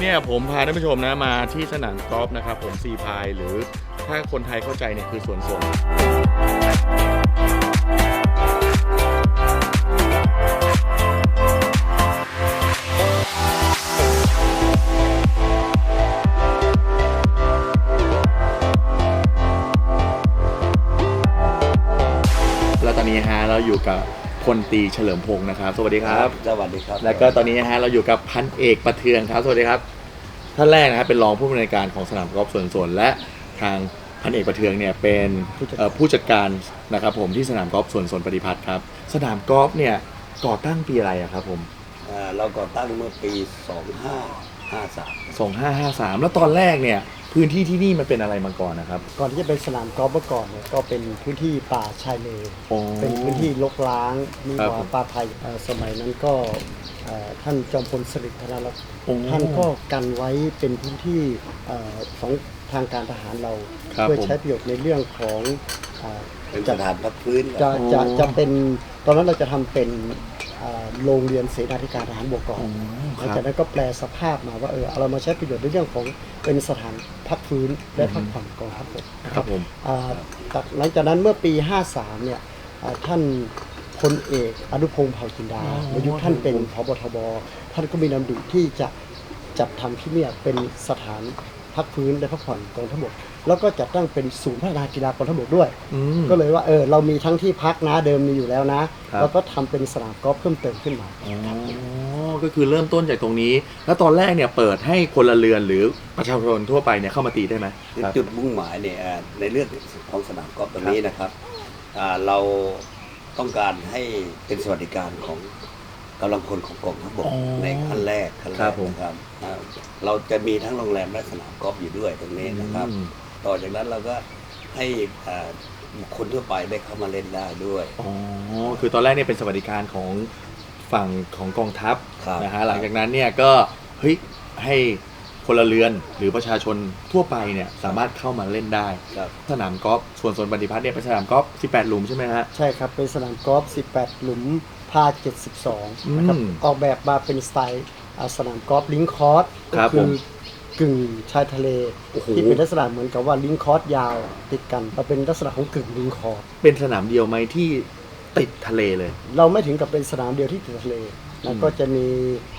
้เนี่ยผมพาท่านผู้ชมนะมาที่สนามกอล์ฟนะครับผมซีพายหรือถ้าคนไทยเข้าใจเนี่ยคือสวนสนแล้วตอนนี้ฮะเราอยู่กับ พลตรีเฉลิมพงศ์นะครับสวัสดีครับ สวัสดีครับ แล้วก็ตอนนี้นะฮะเราอยู่กับพันเอกประเทืองครับสวัสดีครับ ท่านแรกนะครับเป็นรองผู้บริการของสนามกอล์ฟสวนสนและทางพันเอกประเทืองเนี่ยเป็นเอ่อผู้จัดการนะครับผมที่สนามกอล์ฟสวนสนปฏิพัฒน์ครับสนามกอล์ฟเนี่ยก่อตั้งปีอะไรอะครับผมอ่าเราก่อตั้งเมื่อปี 2553 2553แล้วตอนแรกเนี่ย พื้นที่ที่นี่มันเป็นอะไรมาก่อนนะครับ ก่อนที่จะเป็นสนามกอล์ฟเมื่อก่อนเนี่ยก็เป็นพื้นที่ป่าชายเลนโอ้ เป็นพื้นที่รกร้างมีครับหวาผม ป่าไทยเอ่อสมัยนั้นก็เอ่อท่านจอมพลสฤษดิ์ธนรัตน์โอ้ ท่านก็กันไว้เป็นพื้นที่เอ่อของทางการทหารเราครับเพื่อผม ใช้ประโยชน์ในเรื่องของเอ่อเป็นสถานพักพื้น จะโอ้จะจะเป็นตอนนั้นเราจะทำเป็นเอ่อ โรงเรียนเสนาธิการทหารบกก่อนอ๋อหคลังรับจากนั้นก็แปลสภาพมาว่าเออเรามาใช้ประโยชน์ในเรื่องของเป็นสถานพักฟื้นและพักผ่อนกองทัพบกนะคครัรับบผมอ่าจากหลังจากนั้นเมื่อปี 53 เนี่ยอ่าท่านพลเอกอนุพงศ์เผ่าจินดาอ๋อในยุคท่านเป็นพบทบท่านก็มีนำดิที่จะจัดทำที่เนี่ยเป็นสถานพักฟื้นและพักผ่อนกองทัพบก แล้วก็จัดตั้งเป็นศูนย์พัฒนากีฬากองทัพบกด้วย อืม ก็เลยว่าเออเรามีทั้งที่พักนะเดิมมีอยู่แล้วนะ ครับ แล้วก็ทำเป็นสนามกอล์ฟเพิ่มเติมขึ้นมา อ๋อก็คือเริ่มต้นจากตรงนี้ แล้วตอนแรกเนี่ยเปิดให้คนละเรือนหรือประชาชนทั่วไปเนี่ยเข้ามาตีได้ไหมครับ จุดมุ่งหมายเนี่ยอ่าในเรื่องของสนามกอล์ฟตรงนี้นะครับอ่าเราต้องการให้เป็นสวัสดิการของกำลังพลของกองทัพบกอ๋อในขั้นแรกขั้นแรครักบผม นะครับอ่าเราจะมีทั้งโรงแรมและสนามกอล์ฟอยู่ด้วยตรงนี้นะครับ อืม ต่อจากนั้นเราก็ให้อ่าบุคคลทั่วไปได้เข้ามาเล่นได้ด้วย อ๋อ คือตอนแรกเนี่ยเป็นสวัสดิการของฝั่งของกองทัพครับนะฮะ หลังจากนั้นเนี่ยก็เฮ้ยให้พลเรือนหรือประชาชนทั่วไปเนี่ยสามารถเข้ามาเล่นได้ครับสนามกอล์ฟส่วนสวนปฏิพัฒน์เนี่ยเป็นสนามกอล์ฟ 18 หลุมใช่ไหมฮะ ใช่ครับ เป็นสนามกอล์ฟ 18 หลุมพา72นะครับอืมออกแบบมาเป็นสไตล์อ่าสนามกอล์ฟลิงคอร์สคก็รับคืผม กึ่งชายทะเล โอ้โห ที่เป็นลักษณะเหมือนกับว่าลิงคอร์สยาวติดกันเราเป็นลักษณะของกึ่งลิงคอร์สเป็นสนามเดียวไหมที่ติดทะเลเลย เราไม่ถึงกับเป็นสนามเดียวที่ติดทะเลอืแล้วมก็จะมี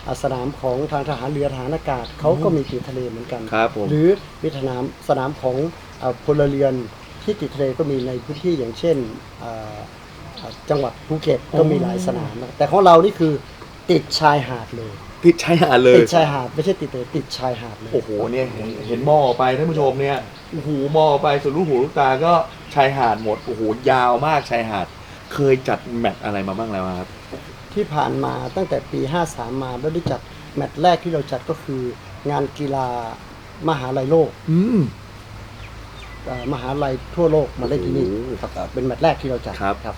อ่าสนามของทางทหารเรือทหารอากาศเขาก็มีติดทะเลเหมือนกัน ครับผม หรือมีสนามสนามของอ่าพลเรือนที่ติดทะเลก็มีในพื้นที่อย่างเช่นอ่าอ่าจังหวัดภูเก็ตก็มีหลายสนามนะแต่ของเรานี่คือติดชายหาดเลย ติดชายหาดเลย ติดชายหาดไม่ใช่ติดเลยติดชายหาดเลย โอ้โหเนี่ยเห็นเห็นมองออกไปท่านผู้ชมเนี่ยโอ้โหมองออกไปสุดลูกหูลูกตาก็ชายหาดหมดโอ้โหยาวมากชายหาด เคยจัดแมตช์อะไรมาบ้างแล้วครับ ที่ผ่านมาตั้งแต่ปี 53 มาแล้วได้จัดแมตช์แรกที่เราจัดก็คือ งานกีฬามหาลัยโลกอืมเอ่อมหาลัยทั่วโลกมาเล่นที่นี่โอ้โหครับครับเป็นแมตช์แรกที่เราจัดครับครับ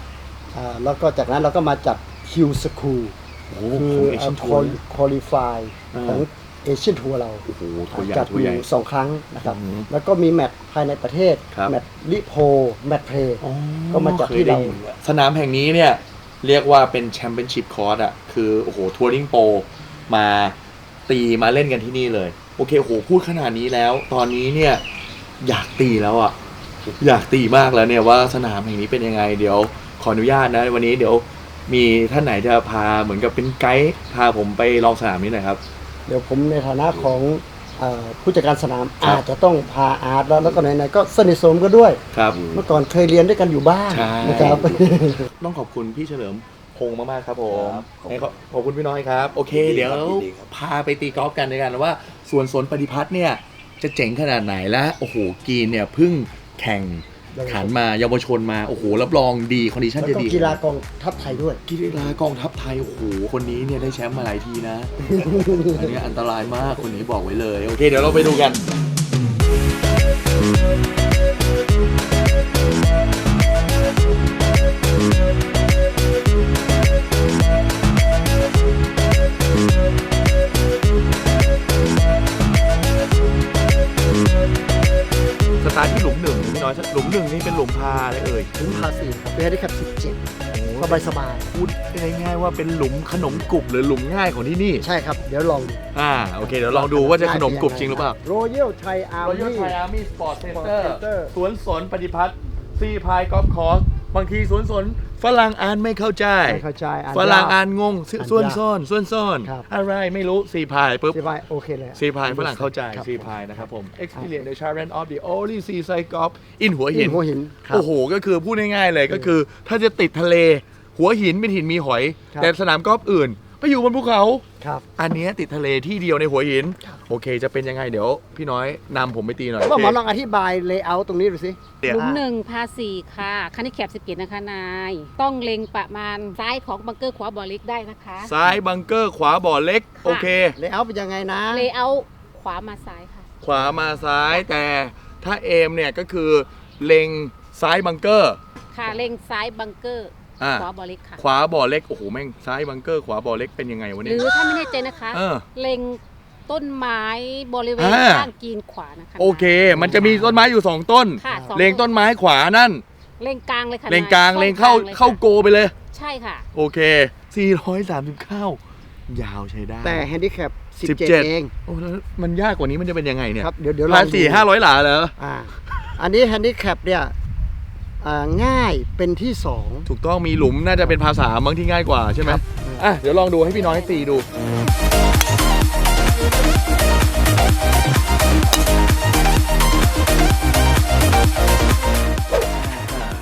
อ่าแล้วก็จากนั้นเราก็มาจัดคิวสคูล โอ้โหคืขอองเอเชียนทัวร์คุริฟายอ่าของเอเชียนทัวร์เราโอ้โหทัวร์ใหญ่จัดทัวอร์ใหญ่ ยู่สองครั้งนะครับ อืมแล้วก็มีแมตช์ภายในประเทศ ครับ แมตช์ลิโพแมตช์เพลย์ อ๋อก็มาจัดที่คยได้เรายินสนามแห่งนี้เนี่ย เรียกว่าเป็นแชมเปี้ยนชิพคอร์สอะ คือ โอ้โห ทัวริงโปรมาตีมาเล่นกันที่นี่เลย โอเค โอ้โห พูดขนาดนี้แล้ว ตอนนี้เนี่ย อยากตีแล้วอะ อยากตีมากแล้วเนี่ยว่าสนามแห่งนี้เป็นยังไง เดี๋ยวขออนุญาตนะ วันนี้เดี๋ยว มีท่านไหนจะพาเหมือนกับเป็นไกด์พาผมไปลองสนามนี้หน่อยครับ เดี๋ยวผมในฐานะของเอ่อผู้จัดการสนามครับ อาจจะต้องพาอาร์ตแล้วแล้วก็ไหนๆก็สนิทสนมกันด้วย ครับ เมื่อก่อนเคยเรียนด้วยกันอยู่บ้างใช่ นะครับ ต้องขอบคุณพี่เฉลิมพงษ์มากๆครับผมครับขอบคุณให้ขอขอบคุณพี่น้อยครับ โอเค ยินดีเดี๋ยวครับยินดีครับ พาไปตีกอล์ฟกันด้วยกันว่าส่วนสวนปฏิพัฒน์เนี่ยจะเจ๋งขนาดไหนและโอ้โหกรีนเนี่ยเพิ่งแข่ง เยาวชนขันมาเยาวชนมาโอ้โหรับรองดีคอนดิชันแล้วจะก็ดีกีฬากองทัพไทยด้วย กีฬากองทัพไทยโอ้โหคนนี้เนี่ยได้แชมป์มาหลายทีนะ อันนี้อันตรายมากคนนี้บอกไว้เลย โอเค เดี๋ยวเราไปดูกัน หลุมหนึ่งพี่น้อยหลุมหนึ่งนี่เป็นหลุมพาเลยเอ่ยถึงพาสีครับเป็นแฮนดิแคป17โอ้สบายสบายพูดง่ายๆว่าเป็นหลุมขนมกรุบหรือหลุมง่ายของที่นี่ๆใช่ครับ เดี๋ยวลองดูอ่าโอเคเดี๋ยวลองดูว่าจะขนมกรุบจริงหรือเปล่าโรยัลไทยอาร์ Royal มี่ Thai Army Sport Center Center สวนสนปฏิพัฒน์ซีพายกอล์ฟคอร์ส บางทีสวนสนฝรั่งอ่านไม่เข้าใจ ไม่เข้าใจอ่านฝรั่งยากอ่านงงอ่านยากส่วนซ่อนส่วนซ่อน ครับ อะไรไม่รู้ซีพายปุ๊บซีพายโอเคเลยซีพายฝรั่งเข้าใจครับซีพายนะครับผม Experience the challenge of the only seaside golf in หัวหินหัวหินครับโอ้โห ก็คือพูดง่ายๆเลยก็คือ ถ้าจะติดทะเล หัวหินเป็นหินมีหอย ครับแต่สนามกอล์ฟอื่น ไปอยู่บนภูเขา ครับ อันเนี้ยติดทะเลที่เดียวในหัวหินโอเค จะเป็นยังไงเดี๋ยว พี่น้อยนำผมไปตีหน่อย ว่าหมอโเคลองอธิบายเลเยอร์ตรงนี้ดูสิ เดี๋ยว หลุมหนึ่งพาสี่ค่ะคันนี้แคบสิบเกตนะคะนาย ต้องเล็งประมาณซ้ายของบังเกอร์ขวาบอลเล็กได้นะคะ ซ้ายบังเกอร์ขวาบ่อเล็กโอเค เลเยอร์เป็นยังไงนะ เลเอาขวามาซ้ายค่ะ ขวามาซ้ายแต่ถ้าเอมเนี่ยก็คือเล็งซ้ายบังเกอร์ ค่ะเล็งซ้ายบังเกอร์ อ่า ขวาบอลเล็กค่ะ ขวาบ่อเล็กโอ้โหแม่งซ้ายบังเกอร์ขวาบ่อเล็กเป็นยังไงวะหเนี่ย รือถ้าไม่แน่ใจนะคะ เออ เล็งต้นไม้บริเวณอ่า ข้างกีนขวานะคะโอเค มันจะมีต้นไม้อยู่2ต้น ค่ะสองเล็งต้นไม้ขวานั่น เล็งกลางเลยค่ะเล็งกลางนยเล็งเข้าช่องลยค่ะเข้าโกไปเลย ใช่ค่ะ โอเค 439 ยาวใช้ได้ แต่แฮนดิแคป17 17 เองโอ้แล้วมันยากกว่านี้มันจะเป็นยังไงเนี่ยครับเดี๋ยวเดี๋ยวลพัอนงสี่ดูห้าร้อยหลาเหรอ อ่าอันนี้แฮนดิแคปเนี่ยอ่า ง่ายเป็นที่สอง ถูกต้องมีหลุมน่าจะเป็นภาษาบางที่ง่ายกว่าใช่ไหมครับ อะเดี๋ยวลองดูให้พี่น้อยตีดู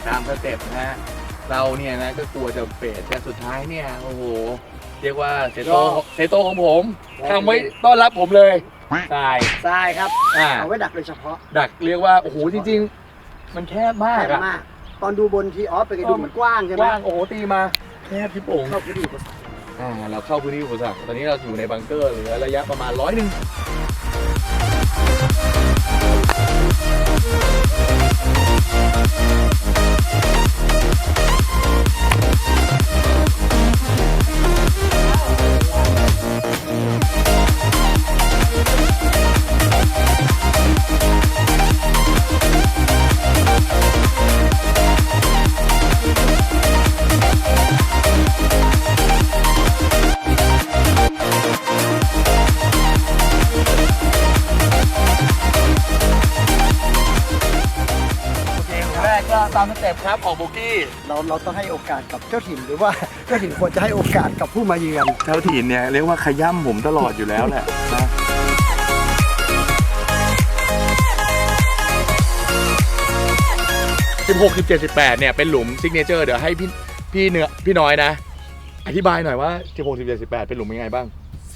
ตามสเต็ปนะฮะเราเนี่ยนะก็กลัวจะเฟดแต่สุดท้ายเนี่ยโอ้โห เรียกว่าเซโตเซโตของผมทำไว้ต้อนรับผมเลยตาย ทรายครับ อ่า เอาไว้ดักโดยเฉพาะดักเรียกว่า โอ้โห จริง ๆ มันแคบมากแคบอะ มาก ตอนดูบนทีออฟไปนไงดูมันกว้างใช่กไหมว้างโอ้โหตีมาแคบพี่โป่งเข้าพื้นที่อุปสรรคอ่าเราเข้าพื้นที่อุปสรรคตอนนี้เราอยู่ในบังเกอร์เหลือระยะประมาณร้อยหนึ่ง ครับออกโบกี้ เราเราต้องให้โอกาสกับเจ้าถิ่นหรือว่าเจ้าถิ่นควรจะให้โอกาสกับผู้มาเยือน เจ้าถิ่นเนี่ยเรียกว่าขย่ำผมตลอดอยู่แล้วแหละนะสิบหกสิบเจ็ดสิบแปดเนี่ยเป็นหลุมซิกเนเจอร์เดี๋ยวให้พี่พี่เนื้อพี่น้อยนะ อธิบายหน่อยว่าสิบหกสิบเจ็ดสิบแปดเป็นหลุมยังไงบ้าง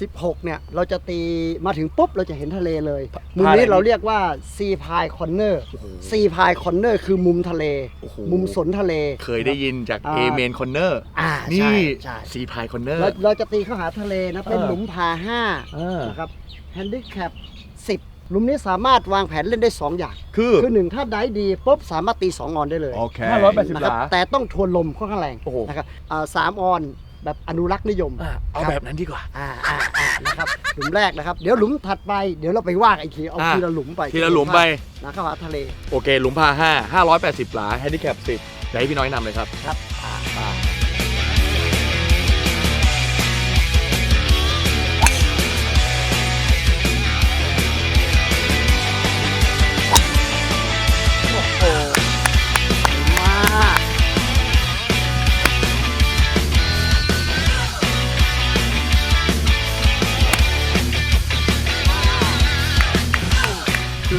16 เนี่ย เราจะตีมาถึงปุ๊บ เราจะเห็นทะเลเลย มุมพาอะไรนี้เราเรียกว่าซีพายคอนเนอร์ซีพายคอนเนอร์คือมุมทะเลโอ้โหมุมสนทะเล เคยได้ยินจากอ่าเอเมนคอนเนอร์อ่านี่ใช่ใช่ซีพายคอนเนอร์เราเราจะตีเข้าหาทะเลนะ เป็นเออหลุมพาห้าเออนะครับแฮนดิแคป10หลุมนี้สามารถวางแผนเล่นได้ 2 อย่าง คือคือหนึ่งถ้าได้ดีปุ๊บสามารถตี 2 ออนได้เลยโอเคห้าร้อยแปดสิบนะหครับลาแต่ต้องทวนลมค่อนข้างแรงโอ้โหนะครับอ่าสามออน แบบอนุรักษ์นิยม อะเอาครับแบบนั้นดีกว่า อ่าอ่าอ่านะครับหลุมแรกนะครับ เดี๋ยวหลุมถัดไปเดี๋ยวเราไปว่ากันอีกทีเอาอ่าทีละหลุมไปทีละหลุมไป นะเข้าหาทะเลโอเค หลุมพาห้าห้าร้อยแปดสิบหลาแฮนดิแคปสิบเดี๋ยวให้พี่น้อยนำเลยครับ ครับอ่า อ่า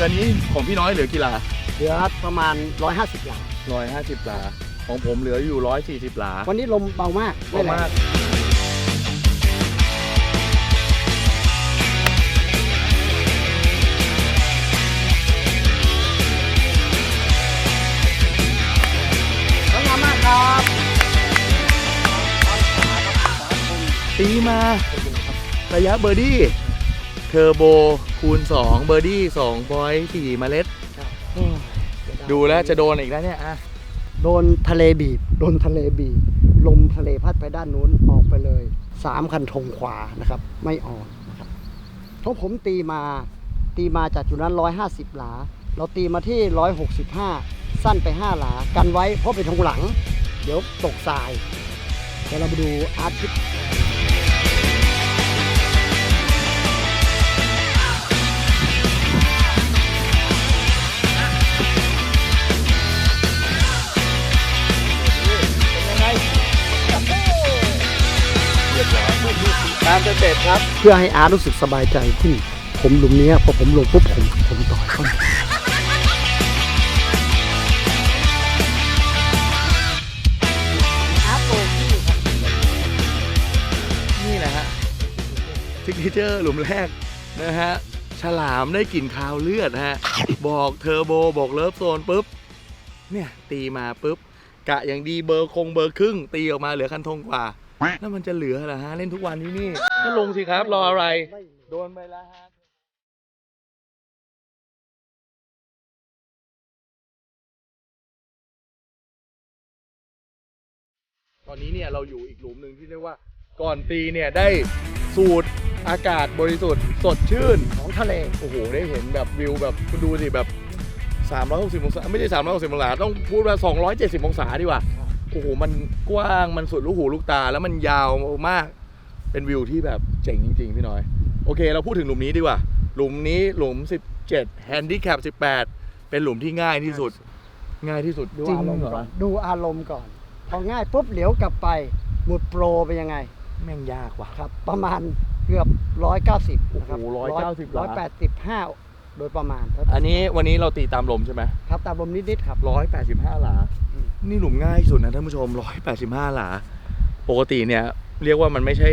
ออันนี้ของพี่น้อยเหลือกี่หลาเหลือประมาณ 150หลังร้อยห้าสิบหลา ของผมเหลืออยู่ร้อยสี่สิบหลาวันนี้ลมเบามากเบามากสวยงามมากครับตีมา ระยะเบอร์ดี้เทอร์โบ คูณ 2 เบอร์ดี้2บอย4เมล็ด ดูแล้วจะโดนอีกแล้วเนี่ยอะโดนทะเลบีบ โดนทะเลบีบ ลมทะเลพัดไปด้านนู้นออกไปเลยสามคันธงขวานะครับ ไม่ออกนะครับเพราะผมตีมาตีมาจากจุดนั้น 150 หลา เราตีมาที่ 165 สั้นไป 5 หลา กันไว้เพราะเป็นธงหลัง เดี๋ยวตกทรายเดี๋ยวเรามาดูอาร์ต เต็ปครับ เพื่อให้อาร์ตรู้สึกสบายใจขึ้น ผมหลุมนี้พอผมลงปุ๊บผมผมต่อยเข้ามาอาร์ตโบกี้ค่ะนี่แหละฮะซิกเนเจอร์หลุมแรกนะฮะ ฉลามได้กลิ่นคาวเลือดฮะ บอกเทอร์โบบอกเลิฟโซนปุ๊บ เนี่ย ตีมาปุ๊บ กะอย่างดีเบอร์คงเบอร์ครึ่ง ตีออกมาเหลือคันธงกว่า แล้วมันจะเหลือเหรอฮะ เล่นทุกวันนี้นี่ ก็ลงสิครับ รออะไร โดนไปแล้วฮะตอนนี้เนี่ยเราอยู่อีกหลุมหนึ่งที่เรียกว่าก่อนตีเนี่ยได้สูดอากาศบริสุทธิ์สดชื่นของทะเลโอ้โหได้เห็นแบบวิวแบบคุณดูสิแบบ 360 องศา ไม่ใช่ 360 องศา ต้องพูดว่า 270 องศาดีกว่าโอ้โหมันกว้างมันสุดลูกหูลูกตา แล้วมันยาวมาก เป็นวิวที่แบบเจ๋งจริง ๆ พี่น้อย โอเค เราพูดถึงหลุมนี้ดีกว่า หลุมนี้หลุม 17 Handicap 18 เป็นหลุมที่ง่ายที่สุด ง่ายที่สุดดูจริงอารมณ์เหรก่ออนดูอารมณ์ก่อน พอง่ายปุ๊บเหลียวกลับไปหมุดโปรเป็นยังไงแม่งยากว่ะ ครับ ประมาณเกือบ190นะครับโอ้โห190เหรอ185โดยประมาณครับอันนี้วันนี้เราตีตามลมใช่ไหมครับตามลมนิดๆครับ ร้อยแปดสิบห้าหลา นี่หลุมง่ายที่สุดนะท่านผู้ชมร้อยแปดสิบห้าหลา ปกติเนี่ย เรียกว่ามันไม่ใช่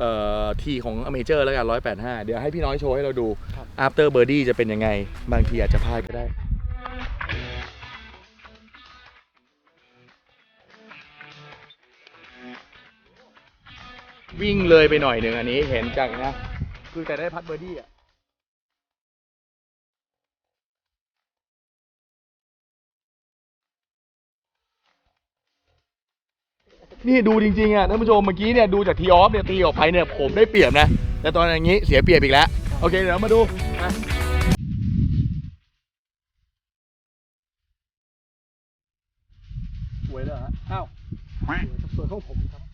เอ่อทีของอเมเจอร์แล้วกันร้อยแปดห้าเดี๋ยวให้พี่น้อยโชว์ให้เราดูครับ after birdie จะเป็นยังไง บางทีอาจจะพลาดก็ได้วิ่งเลยไปหน่อยหนึ่งอันนี้เห็นจังนะ คือแต่ได้พัดเบอร์ดี้อะ นี่ดูจริงๆอะท่านผู้ชมเมื่อกี้เนี่ยดูจากทีออฟเนี่ยตีออกไปเนี่ยผมได้เปรียบนะ แต่ตอนอย่างนี้เสียเปรียบอีกแล้ว โอเคเดี๋ยวมาดูมาสวยเลยฮะอ้าวส่วนของผมครับ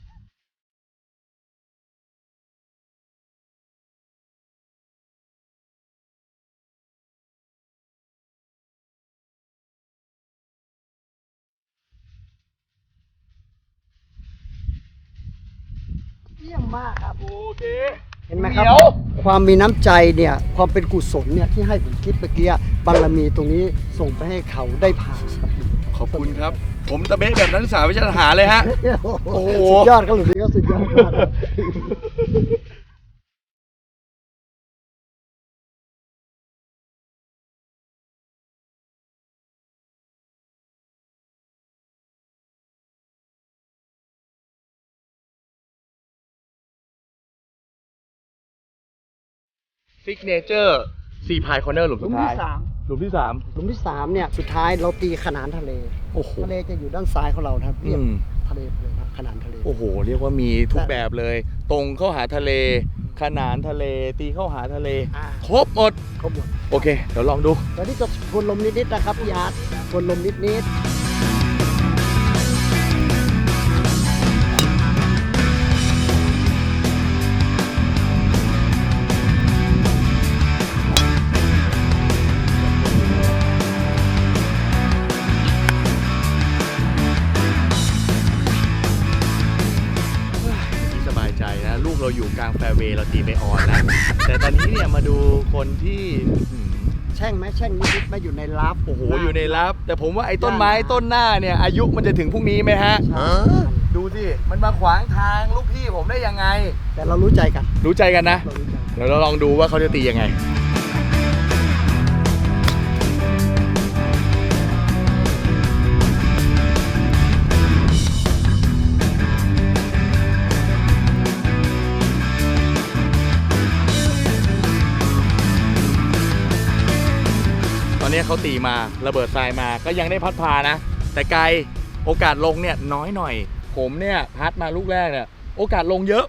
ยี่ยมมากครับ โอเค เห็นไหมครับ เดี๋ยว ความมีน้ำใจเนี่ย ความเป็นกุศลเนี่ยที่ให้ผมคิดเมื่อกี้บารมีตรงนี้ส่งไปให้เขาได้ผ่านครับขอบคุณครับ ผมตะเบ๊ะแบบนักศึกษาวิชาทหารเลยฮะ โอ้โห สุดยอดครับหลุมนี้ก็สุดยอดมากครับ ซิกเนเจอร์ซีพายคอร์เนอร์หลุมหลุสุมดท้าที่ยสามหลุมที่สามหลุมที่สามเนี่ยสุดท้ายเราตีขนานทะเล โอ้โหทะเลจะอยู่ด้านซ้ายของเรานะครับเรียบอืมทะเลไปเลยครับขนานทะเล โอ้โห เรียกว่ามีทุกแบบเลย ตรงเข้าหาทะเล ขนานทะเล ตีเข้าหาทะเล อ่า ครบหมด ครบหมดโอเค เดี๋ยวลองดู ตอนนี้จะทวนลมนิดๆนะครับพี่อาร์ตทวนลมนิดๆ เวย์เราตีไม่ออนแล้ว แต่ตอนนี้เนี่ยมาดูคนที่อื้อหือแช่งไหมแช่งนิดๆไหมาอยู่ในลับ โอ้โหอยู่ในรับ แต่ผมว่าไอ้ต้นไม้ต้นหน้าเนี่ย อายุมันจะถึงพรุ่งนี้ไหมฮะใช่ดูสิ มันมาขวางทางลูกพี่ผมได้ยังไง แต่เรารู้ใจกัน รู้ใจกันนะเรารู้ใจกันเดี๋ยวเราลองดูว่าเขาจะตียังไง เขาตีมาระเบิดทรายมาก็ยังได้พัดพานะ แต่ไกลโอกาสลงเนี่ยน้อยหน่อย ผมเนี่ยพัดมาลูกแรกเนี่ยโอกาสลงเยอะ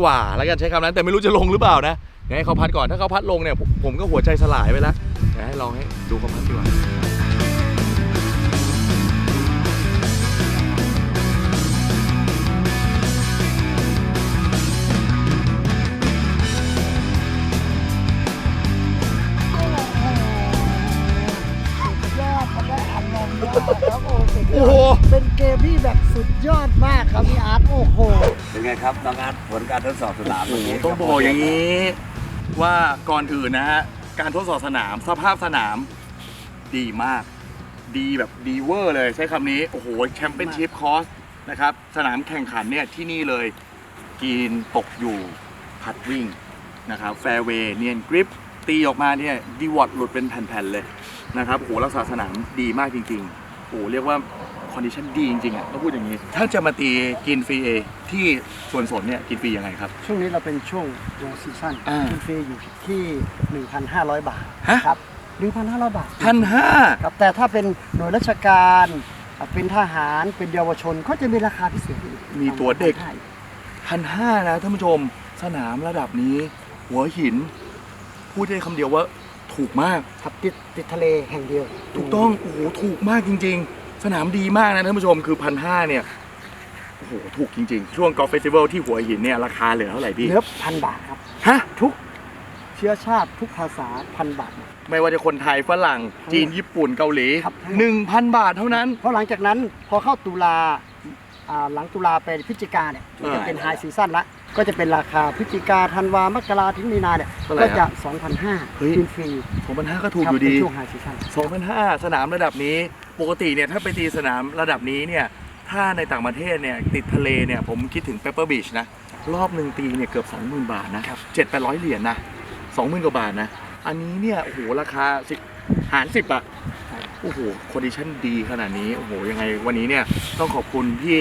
กว่าแล้วกันใช้คำนั้นแต่ไม่รู้จะลงหรือเปล่านะเดี๋ยวให้เขาพัดก่อนถ้าเขาพัดลงเนี่ยผมก็หัวใจสลายไปแล้วเดี๋ยวให้ลองให้ดูเขาพัดดีกว่า อาร์ตโอ้โห เป็นไงครับน้องอาร์ตผลการทดสอบสนามโอ้เมื่โหกี้ต้องบอกอย่างนี้ ว่าก่อนอื่นนะฮะ การทดสอบสนามสภาพสนามดีมาก ดีแบบดีเวอร์เลยใช้คำนี้ โอ้โหแชมเปี้ยนชิพคอร์สนะครับ สนามแข่งขันเนี่ยที่นี่เลย กีนตกอยู่พัดวิ่งนะครับ แฟร์เวย์เนียนกริป ตีออกมาเนี่ยดีวอตหลุดเป็นแผ่นๆเลยนะครับโอ้โหรักษาสนามดีมากจริงๆโอ้โหเรียกว่า คอนดิชันดีจริงๆอะต้องพูดอย่างนี้ ถ้าจะมาตีกินฟรีเอที่สวนสนเนี่ยกินฟรียังไงครับ ช่วงนี้เราเป็นช่วงโลซีซั่นอ่าคุณฟรีอยู่ที่ 1,500 บาทฮะครับ1,500 บาทพันห้าครับแต่ถ้าเป็นหน่วยราชการอะเป็นทหารเป็นเยาวชนก็จะมีราคาพิเศษอีกมีตัวเด็ก ใช่พันห้านะท่านผู้ชม สนามระดับนี้ หัวหิน พูดได้คำเดียวว่าถูกมาก ครับติดติดทะเลแห่งเดียวถูกต้องโอ้โหถูกมากจริงๆ สนามดีมากนะท่านผู้ชมคือพันห้าเนี่ยโอ้โหถูกจริงๆ ช่วงกอล์ฟเฟสติวัลที่หัวหินเนี่ยราคาเหลือเท่าไหร่พี่เหลือพันบาทครับ ฮะ ทุกเชื้อชาติทุกภาษาพันบาท ไม่ว่าจะคนไทยฝรั่ง จีนญี่ปุ่นเกาหลีครับ1,000บาทเท่านั้น เพราะหลังจากนั้นพอเข้าตุลาอ่าหลังตุลาไปพฤศจิกาเนี่ยอ่าจะเป็นไฮซีซั่นละก็จะเป็นราคาพฤศจิกาธันวามกราถึงมีนาเนี่ยเท่าไหร่ก็ครัจะบ2,500เฮ้ยกินฟรี2,500ก็ถูกครัอบยู่ดีเป็นช่วงไฮซีซั่น2,500สนามระดับนี้ ปกติเนี่ยถ้าไปตีสนามระดับนี้เนี่ยถ้าในต่างประเทศเนี่ยติดทะเลเนี่ยผมคิดถึงเปเปอร์บีชนะ รอบหนึ่งตีเนี่ยเกือบ 20,000 บาทนะเจ็ดแปดร้อยเหรียญนะ20,000กว่าบาทนะ อันนี้เนี่ยโอ้โหราคาสิหารสิบอะโอ้โหคอนดิชั่นดีขนาดนี้โอ้โหยังไงวันนี้เนี่ยต้องขอบคุณพี่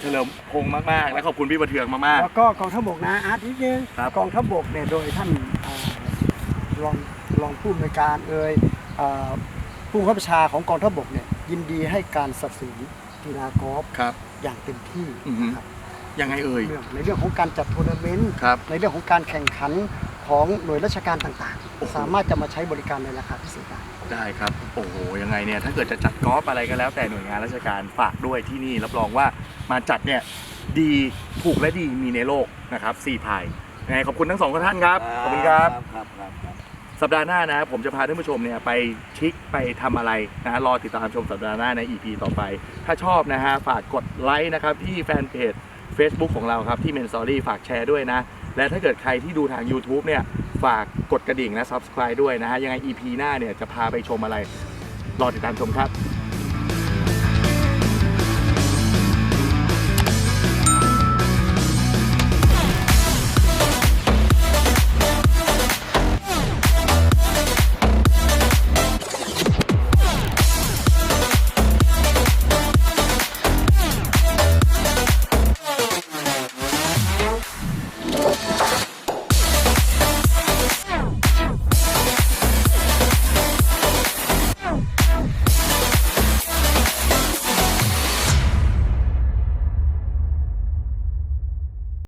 เฉลิมพงษ์มากๆ และขอบคุณพี่ประเทืองมาก แล้วก็กองทัพบกนะอาร์ตนิดนึงครับกองทัพบกเนี่ยโดยท่านอ่ารองรองผู้อำนวยการเอ่ยอ่าผู้บังคับบัญชาของกองทัพบกเนี่ย ยินดีให้การสนับสนุนกีฬากอล์ฟๆครับ อย่างเต็มที่อือฮึ นะครับยังไงเอ่ย เรื่องในเรื่องของการจัดทัวร์นาเมนต์ครับในเรื่องของการแข่งขันของหน่วยราชการต่างโอ้โห ๆ สามารถจะมาใช้บริการในราคาพิเศษได้ได้ครับ โอ้โห ยังไงเนี่ย ถ้าเกิดจะจัดกอล์ฟอะไรก็แล้ว แต่หน่วยงานราชการฝากด้วยที่นี่ รับรองว่ามาจัดเนี่ย ดีถูกและดีมีในโลกนะครับสี่พายยังไงขอบคุณทั้งสองท่านครับ ขอบคุณครับ ครับครับครับ สัปดาห์หน้านะผมจะพาท่านผู้ชมเนี่ยไปชิคไปทำอะไรนะรอติดตามชมสัปดาห์หน้าใน EP ต่อไป ถ้าชอบนะฮะฝากกดไลค์นะครับที่แฟนเพจ Facebook ของเราครับที่เมนสอรี่ฝากแชร์ด้วยนะ และถ้าเกิดใครที่ดูทาง YouTube เนี่ยฝากกดกระดิ่งนะ Subscribe ด้วยนะฮะยังไง EP หน้าเนี่ยจะพาไปชมอะไร รอติดตามชมครับ